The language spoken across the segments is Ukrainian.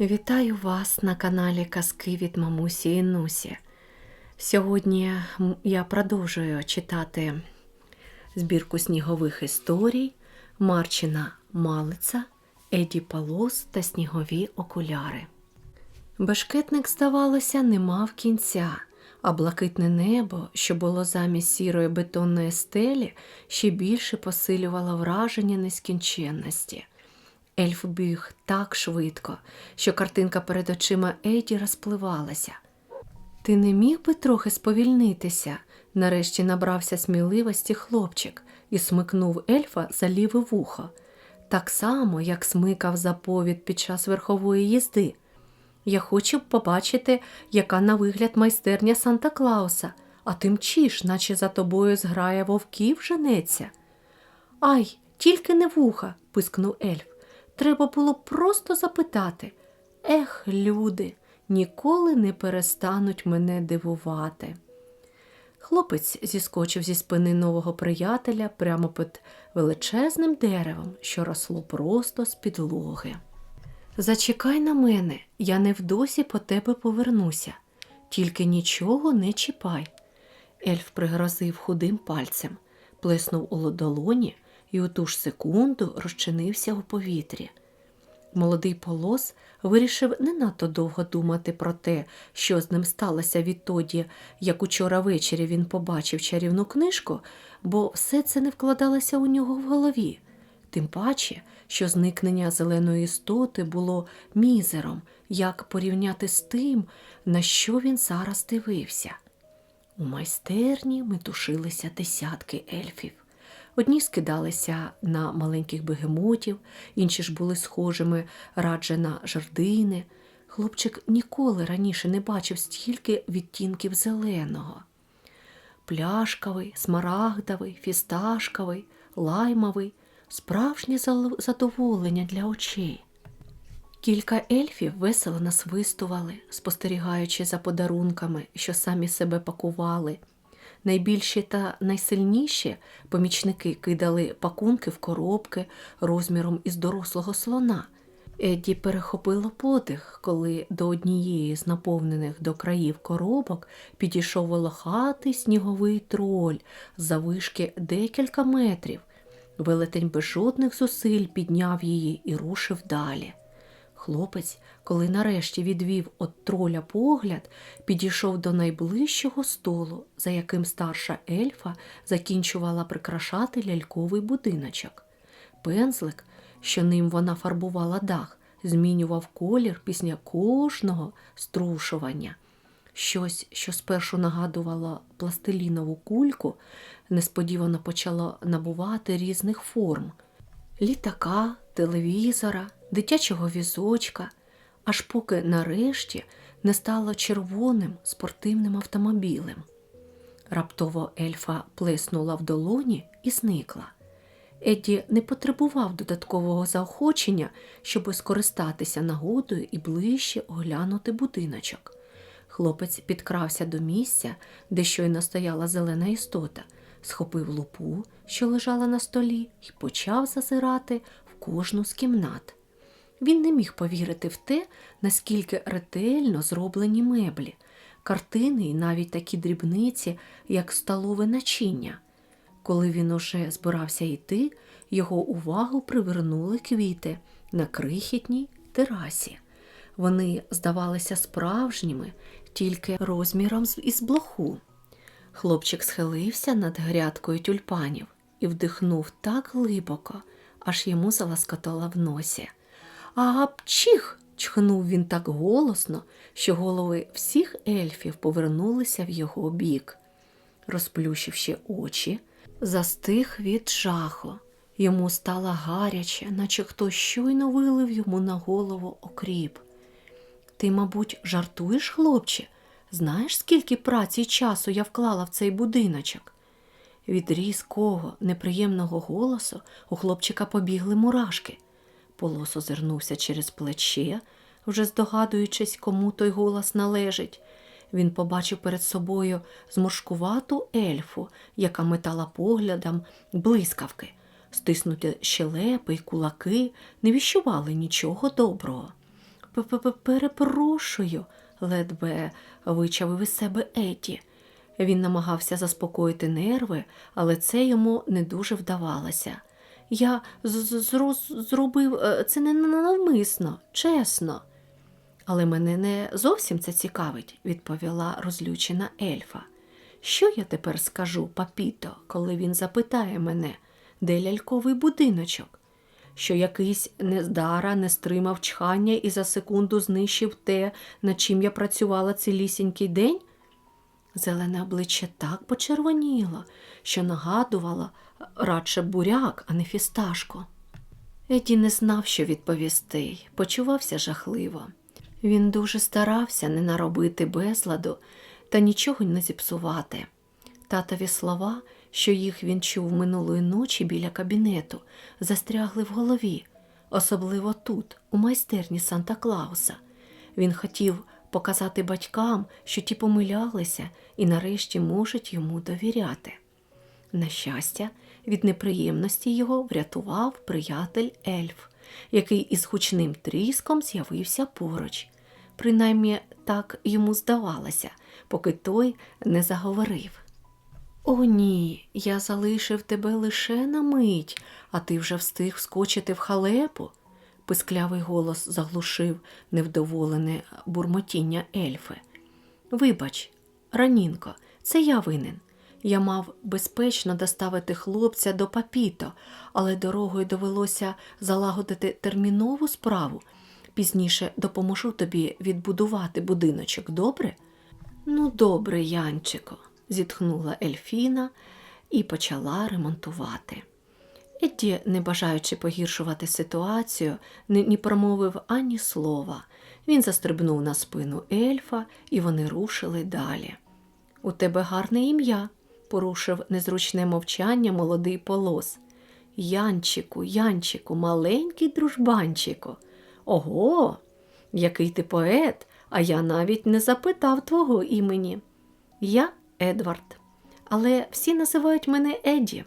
Вітаю вас на каналі Казки від Мамусі і Нусі. Сьогодні я продовжую читати збірку снігових історій Марчина Малиця, Еді Палос та Снігові окуляри. Бешкетник, здавалося, не мав кінця, а блакитне небо, що було замість сірої бетонної стелі, ще більше посилювало враження нескінченності. Ельф біг так швидко, що картинка перед очима Еді розпливалася. Ти не міг би трохи сповільнитися? Нарешті набрався сміливості хлопчик і смикнув ельфа за ліве вухо, так само, як смикав заповід під час верхової їзди. Я хочу побачити, яка на вигляд майстерня Санта Клауса, а ти мчиш, наче за тобою зграя вовків женеться. Ай, тільки не вуха, пискнув ельф. Треба було просто запитати. Ех, люди, ніколи не перестануть мене дивувати. Хлопець зіскочив зі спини нового приятеля прямо під величезним деревом, що росло просто з підлоги. Зачекай на мене, я невдовзі по тебе повернуся, тільки нічого не чіпай. Ельф пригрозив худим пальцем, плеснув у долоні і у ту ж секунду розчинився у повітрі. Молодий полос вирішив не надто довго думати про те, що з ним сталося відтоді, як учора ввечері він побачив чарівну книжку, бо все це не вкладалося у нього в голові. Тим паче, що зникнення зеленої істоти було мізером, як порівняти з тим, на що він зараз дивився. У майстерні метушилися десятки ельфів. Одні скидалися на маленьких бегемотів, інші ж були схожими радше на жердини. Хлопчик ніколи раніше не бачив стільки відтінків зеленого. Пляшковий, смарагдовий, фісташковий, лаймовий справжнє задоволення для очей. Кілька ельфів весело насвистували, спостерігаючи за подарунками, що самі себе пакували. Найбільші та найсильніші помічники кидали пакунки в коробки розміром із дорослого слона. Едді перехопило подих, коли до однієї з наповнених до країв коробок підійшов волохатий сніговий троль завишки декілька метрів. Велетень без жодних зусиль підняв її і рушив далі. Хлопець, коли нарешті відвів от троля погляд, підійшов до найближчого столу, за яким старша ельфа закінчувала прикрашати ляльковий будиночок. Пензлик, що ним вона фарбувала дах, змінював колір після кожного струшування. Щось, що спершу нагадувало пластилінову кульку, несподівано почало набувати різних форм літака, телевізора, дитячого візочка, аж поки нарешті не стало червоним спортивним автомобілем. Раптово ельфа плеснула в долоні і зникла. Едді не потребував додаткового заохочення, щоб скористатися нагодою і ближче оглянути будиночок. Хлопець підкрався до місця, де щойно стояла зелена істота, схопив лупу, що лежала на столі, і почав зазирати в кожну з кімнат. Він не міг повірити в те, наскільки ретельно зроблені меблі, картини і навіть такі дрібниці, як столове начиння. Коли він уже збирався йти, його увагу привернули квіти на крихітній терасі. Вони здавалися справжніми, тільки розміром із блоху. Хлопчик схилився над грядкою тюльпанів і вдихнув так глибоко, аж йому заласкотало в носі. А пчих! чхнув він так голосно, що голови всіх ельфів повернулися в його бік. Розплющивши очі, застиг від жаху. Йому стало гаряче, наче хтось щойно вилив йому на голову окріп. Ти, мабуть, жартуєш, хлопче? Знаєш, скільки праці й часу я вклала в цей будиночок? Від різкого, неприємного голосу у хлопчика побігли мурашки. Полос озирнувся через плече, вже здогадуючись, кому той голос належить. Він побачив перед собою зморшкувату ельфу, яка метала поглядом блискавки. Стиснуті щелепи й кулаки не віщували нічого доброго. П-п-п- Перепрошую, ледве вичавив із себе Еді. Він намагався заспокоїти нерви, але це йому не дуже вдавалося. Я зробив е, це не навмисно, чесно. Але мене не зовсім це цікавить, відповіла розлючена ельфа. Що я тепер скажу папіто, коли він запитає мене, де ляльковий будиночок? Що якийсь нездара не стримав чхання і за секунду знищив те, над чим я працювала цілісінький день? Зелене обличчя так почервоніло, що нагадувало радше буряк, а не фісташко. Еді не знав, що відповісти, почувався жахливо. Він дуже старався не наробити безладу та нічого не зіпсувати. Татові слова, що їх він чув минулої ночі біля кабінету, застрягли в голові, особливо тут, у майстерні Санта Клауса. Він хотів показати батькам, що ті помилялися і нарешті можуть йому довіряти. На щастя, від неприємності його врятував приятель ельф, який із гучним тріском з'явився поруч. Принаймні так йому здавалося, поки той не заговорив. О, ні, я залишив тебе лише на мить, а ти вже встиг вскочити в халепу. Писклявий голос заглушив невдоволене бурмотіння ельфи. Вибач, ранінко, це я винен. Я мав безпечно доставити хлопця до папіто, але дорогою довелося залагодити термінову справу. Пізніше допоможу тобі відбудувати будиночок, добре? Ну, добре, Янчико, зітхнула Ельфіна і почала ремонтувати. Едді, не бажаючи погіршувати ситуацію, не, промовив ані слова. Він застрибнув на спину ельфа, і вони рушили далі. У тебе гарне ім'я, порушив незручне мовчання молодий полос. Янчику, Янчику, маленький дружбанчику. Ого, який ти поет, а я навіть не запитав твого імені. Я Едвард, але всі називають мене Еді.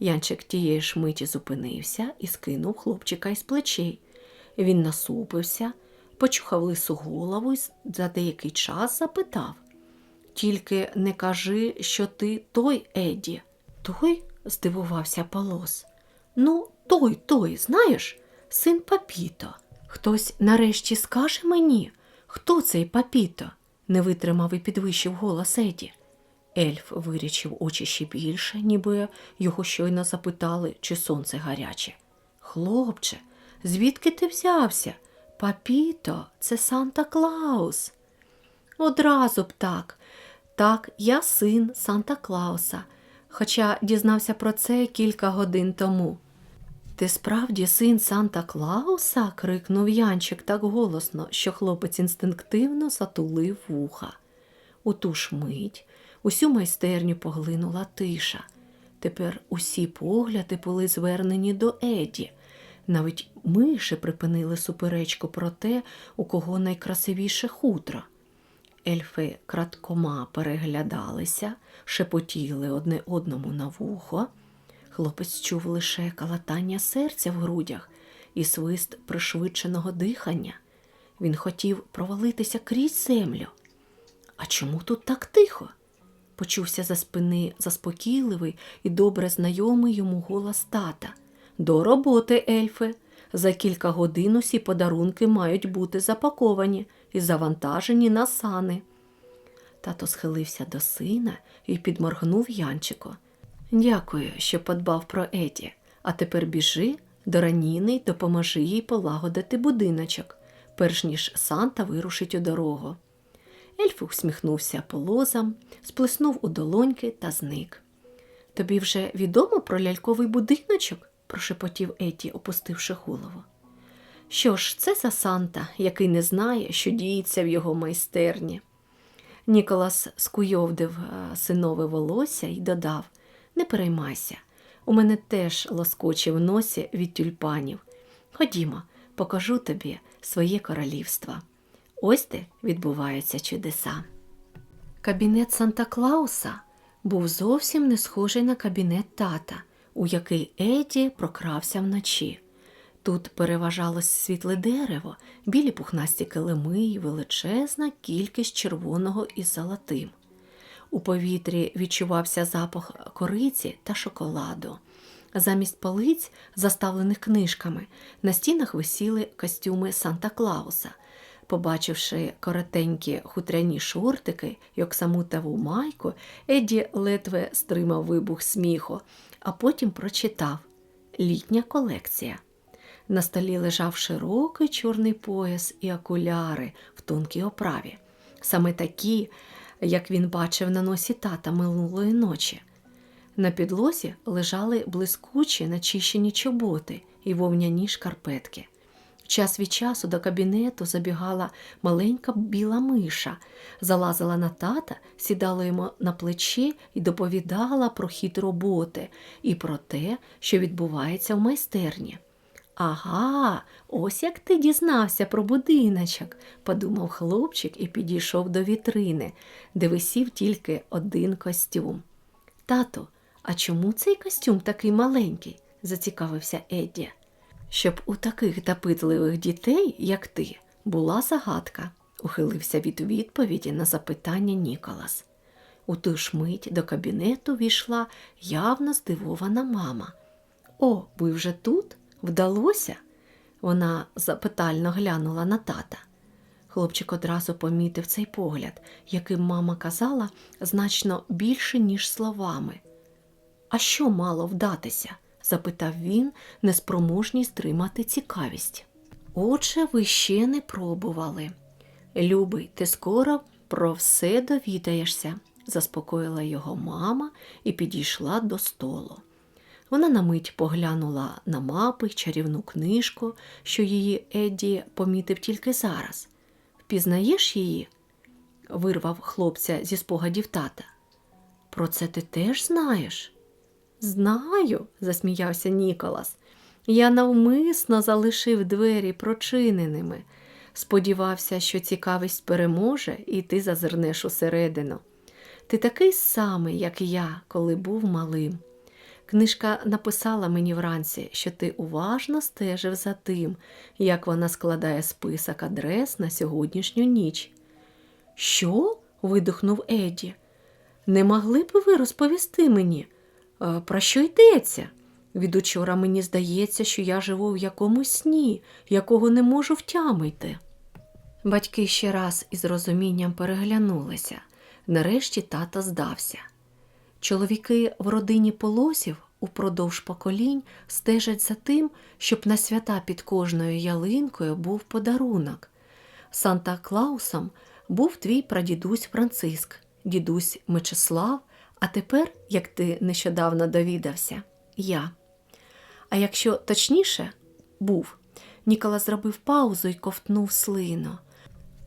Янчик тієї ж миті зупинився і скинув хлопчика із плечей. Він насупився, почухав лису голову і за деякий час запитав. Тільки не кажи, що ти той Еді. Той? здивувався Полос. Ну, той, той, знаєш, син Папіто. Хтось нарешті скаже мені, хто цей Папіто? не витримав і підвищив голос Еді. Ельф вирічив очі ще більше, ніби його щойно запитали, чи сонце гаряче. Хлопче, звідки ти взявся? Папіто, це Санта Клаус. Одразу б так. Так, я син Санта Клауса, хоча дізнався про це кілька годин тому. Ти справді син Санта Клауса? крикнув Янчик так голосно, що хлопець інстинктивно затулив вуха. У ту ж мить усю майстерню поглинула тиша. Тепер усі погляди були звернені до Еді. Навіть миші припинили суперечку про те, у кого найкрасивіше хутро. Ельфи краткома переглядалися, шепотіли одне одному на вухо. Хлопець чув лише калатання серця в грудях і свист пришвидшеного дихання. Він хотів провалитися крізь землю. А чому тут так тихо? Почувся за спини заспокійливий і добре знайомий йому голос тата. До роботи, ельфи. За кілька годин усі подарунки мають бути запаковані і завантажені на сани. Тато схилився до сина і підморгнув Янчико. Дякую, що подбав про Еді. А тепер біжи до Раніни й допоможи їй полагодити будиночок, перш ніж Санта вирушить у дорогу. Ельф усміхнувся полозам, сплеснув у долоньки та зник. Тобі вже відомо про ляльковий будиночок? прошепотів Еті, опустивши голову. Що ж, це за Санта, який не знає, що діється в його майстерні. Ніколас скуйовдив е, синове волосся і додав Не переймайся, у мене теж лоскоче в носі від тюльпанів. Ходімо, покажу тобі своє королівство. Ось де відбуваються чудеса. Кабінет Санта Клауса був зовсім не схожий на кабінет тата, у який Еді прокрався вночі. Тут переважало світле дерево, білі пухнасті килими і величезна кількість червоного із золотим. У повітрі відчувався запах кориці та шоколаду. Замість полиць, заставлених книжками, на стінах висіли костюми Санта Клауса. Побачивши коротенькі хутряні шортики й оксамутову майку, Едді ледве стримав вибух сміху, а потім прочитав Літня колекція. На столі лежав широкий чорний пояс і окуляри в тонкій оправі, саме такі, як він бачив на носі тата минулої ночі. На підлозі лежали блискучі начищені чоботи і вовняні шкарпетки. Час від часу до кабінету забігала маленька біла миша, залазила на тата, сідала йому на плечі і доповідала про хід роботи і про те, що відбувається в майстерні. Ага, ось як ти дізнався про будиночок, подумав хлопчик і підійшов до вітрини, де висів тільки один костюм. Тату, а чому цей костюм такий маленький? зацікавився Едді. Щоб у таких допитливих дітей, як ти, була загадка, ухилився від відповіді на запитання Ніколас. У ту ж мить до кабінету війшла явно здивована мама. О, ви вже тут? Вдалося? Вона запитально глянула на тата. Хлопчик одразу помітив цей погляд, яким мама казала значно більше, ніж словами. А що мало вдатися? запитав він, неспроможній стримати цікавість. Отже, ви ще не пробували. Любий, ти скоро про все довідаєшся, заспокоїла його мама і підійшла до столу. Вона на мить поглянула на мапи чарівну книжку, що її Едді помітив тільки зараз. Впізнаєш її? вирвав хлопця зі спогадів тата. Про це ти теж знаєш? Знаю, засміявся Ніколас. Я навмисно залишив двері прочиненими. Сподівався, що цікавість переможе, і ти зазирнеш усередину. Ти такий самий, як я, коли був малим. Книжка написала мені вранці, що ти уважно стежив за тим, як вона складає список адрес на сьогоднішню ніч. Що? видихнув Едді. Не могли б ви розповісти мені, «Е, про що йдеться? Від учора мені здається, що я живу в якомусь сні, якого не можу втямити. Батьки ще раз із розумінням переглянулися. Нарешті тата здався. Чоловіки в родині полосів упродовж поколінь стежать за тим, щоб на свята під кожною ялинкою був подарунок. Санта Клаусом був твій прадідусь Франциск, дідусь Мечислав, а тепер, як ти нещодавно довідався, я. А якщо точніше, був, Нікола зробив паузу і ковтнув слину.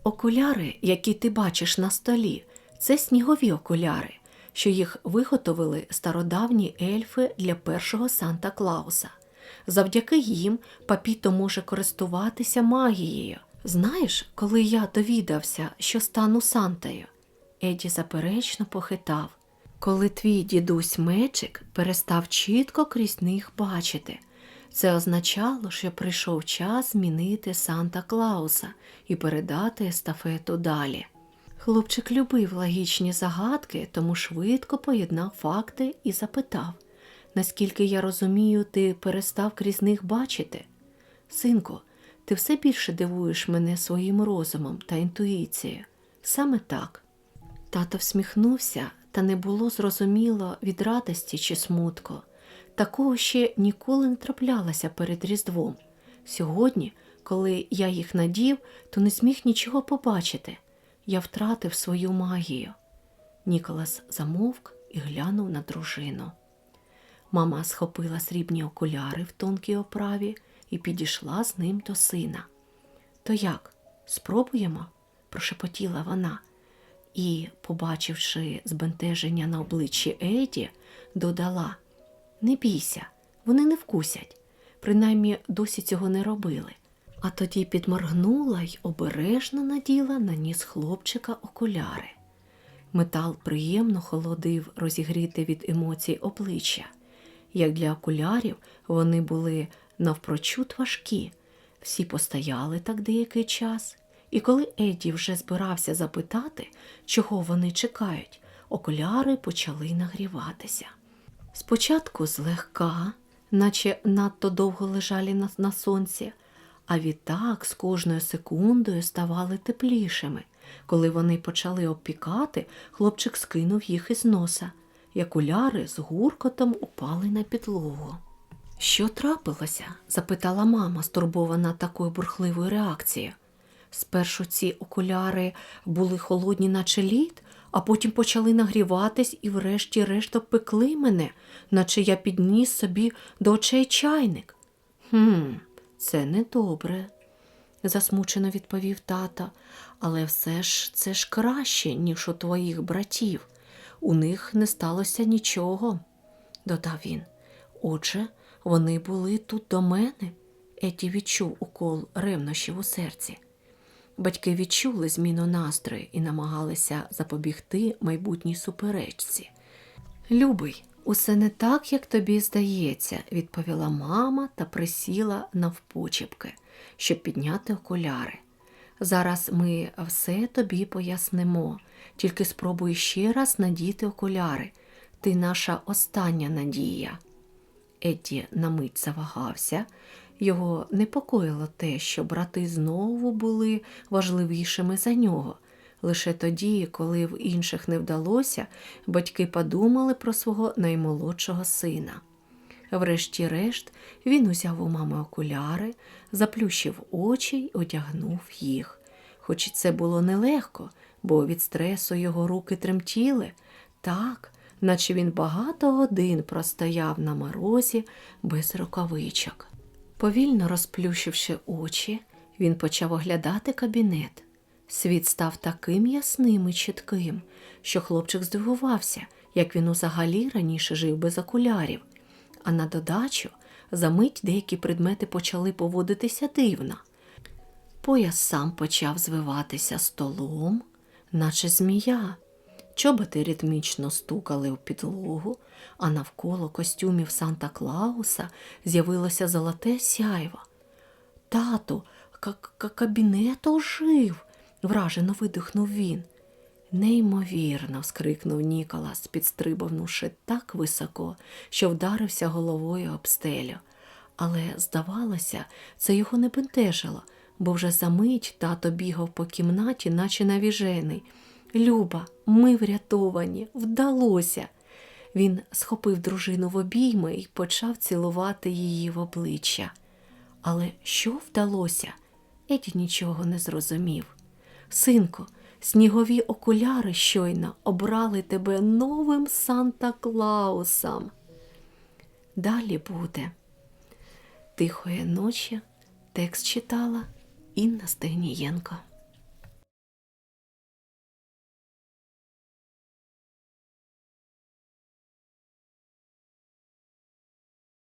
Окуляри, які ти бачиш на столі, це снігові окуляри, що їх виготовили стародавні ельфи для першого Санта Клауса. Завдяки їм папіто може користуватися магією. Знаєш, коли я довідався, що стану Сантою? Еді заперечно похитав. Коли твій дідусь Мечик перестав чітко крізь них бачити, це означало, що прийшов час змінити Санта Клауса і передати естафету далі. Хлопчик любив логічні загадки, тому швидко поєднав факти і запитав, наскільки я розумію, ти перестав крізь них бачити? Синку, ти все більше дивуєш мене своїм розумом та інтуїцією. Саме так. Тато всміхнувся, та не було зрозуміло від радості чи смутку. Такого ще ніколи не траплялося перед Різдвом. Сьогодні, коли я їх надів, то не зміг нічого побачити. Я втратив свою магію. Ніколас замовк і глянув на дружину. Мама схопила срібні окуляри в тонкій оправі і підійшла з ним до сина. То як, спробуємо? прошепотіла вона і, побачивши збентеження на обличчі Еді, додала Не бійся, вони не вкусять. Принаймні досі цього не робили. А тоді підморгнула й обережно наділа на ніс хлопчика окуляри. Метал приємно холодив розігріти від емоцій обличчя. Як для окулярів, вони були навпрочуд важкі. Всі постояли так деякий час, і коли Едді вже збирався запитати, чого вони чекають, окуляри почали нагріватися. Спочатку злегка, наче надто довго лежали на, на сонці, а відтак з кожною секундою ставали теплішими. Коли вони почали обпікати, хлопчик скинув їх із носа, і окуляри з гуркотом упали на підлогу. Що трапилося? запитала мама, стурбована такою бурхливою реакцією. Спершу ці окуляри були холодні, наче лід, а потім почали нагріватись і врешті-решт обпекли мене, наче я підніс собі до очей чайник. Хм, це недобре, засмучено відповів тато, але все ж це ж краще, ніж у твоїх братів. У них не сталося нічого, додав він. Отже, вони були тут до мене. Еті відчув укол ревнощів у серці. Батьки відчули зміну настрою і намагалися запобігти майбутній суперечці. Любий, усе не так, як тобі здається, відповіла мама та присіла навпочепки, щоб підняти окуляри. Зараз ми все тобі пояснимо, тільки спробуй ще раз надіти окуляри. Ти наша остання надія. Едді на мить завагався. Його непокоїло те, що брати знову були важливішими за нього. Лише тоді, коли в інших не вдалося, батьки подумали про свого наймолодшого сина. Врешті-решт він узяв у мами окуляри, заплющив очі й одягнув їх. Хоч і це було нелегко, бо від стресу його руки тремтіли, так, наче він багато годин простояв на морозі без рукавичок. Повільно розплющивши очі, він почав оглядати кабінет. Світ став таким ясним і чітким, що хлопчик здивувався, як він узагалі раніше жив без окулярів. А на додачу за мить деякі предмети почали поводитися дивно. Пояс сам почав звиватися столом, наче змія. Чоботи ритмічно стукали у підлогу, а навколо костюмів Санта Клауса з'явилося золоте сяйво. Тату, кабінет ожив, вражено видихнув він. Неймовірно, скрикнув Ніколас, підстрибавнувши так високо, що вдарився головою об стелю. Але, здавалося, це його не бентежило, бо вже за мить тато бігав по кімнаті, наче навіжений. Люба, ми врятовані, вдалося. Він схопив дружину в обійми і почав цілувати її в обличчя. Але що вдалося? Еді нічого не зрозумів. Синку, снігові окуляри щойно обрали тебе новим Санта Клаусом. Далі буде. Тихої ночі текст читала Інна Стегнієнко.